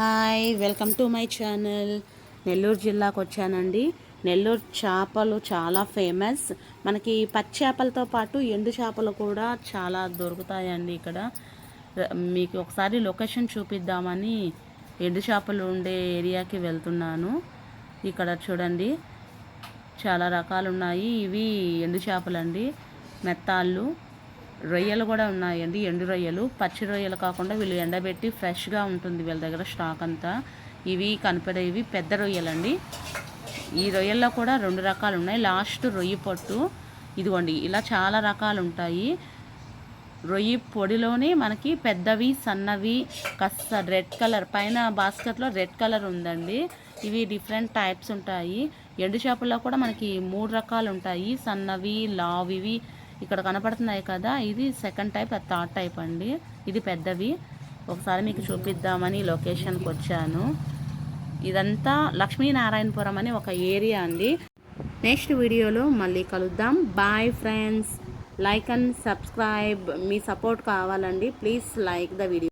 Hi welcome to my channel. Nellore జిల్లాకు వచ్చానండి. నెల్లూరు చేపలు చాలా ఫేమస్. మనకి పచ్చి చేపలతో పాటు ఎండు చేపలు కూడా చాలా దొరుకుతాయండి ఇక్కడ. మీకు ఒకసారి లొకేషన్ చూపిద్దామని ఎండు చేపలు ఉండే ఏరియాకి వెళ్తున్నాను. ఇక్కడ చూడండి చాలా రకాలు ఉన్నాయి ఇవి ఎండు చేపలండి. మెత్తాళ్ళు. రొయ్యలు కూడా ఉన్నాయండి. ఎండు రొయ్యలు పచ్చి రొయ్యలు కాకుండా వీళ్ళు ఎండబెట్టి ఫ్రెష్గా ఉంటుంది వీళ్ళ దగ్గర స్టాక్ అంతా. ఇవి కనపడేవి పెద్ద రొయ్యలండి. ఈ రొయ్యల్లో కూడా రెండు రకాలు ఉన్నాయి. లాస్ట్ రొయ్యి పొట్టు. ఇదిగోండి ఇలా చాలా రకాలు ఉంటాయి. రొయ్యి పొడిలోనే మనకి పెద్దవి సన్నవి కస్త రెడ్ కలర్ పైన బాస్కెట్లో రెడ్ కలర్ ఉందండి. ఇవి డిఫరెంట్ టైప్స్ ఉంటాయి. ఎండు చేపల్లో కూడా మనకి మూడు రకాలు ఉంటాయి. సన్నవి లావివి ఇక్కడ కనపడుతున్నాయి కదా ఇది సెకండ్ టైప్ థర్డ్ టైప్ అండి. ఇది పెద్దవి. ఒకసారి మీకు చూపిద్దామని లొకేషన్కి వచ్చాను. ఇదంతా లక్ష్మీనారాయణపురం అని ఒక ఏరియా అండి. నెక్స్ట్ వీడియోలో మళ్ళీ కలుద్దాం. Bye friends like and subscribe me support కావాలండి. Please like the video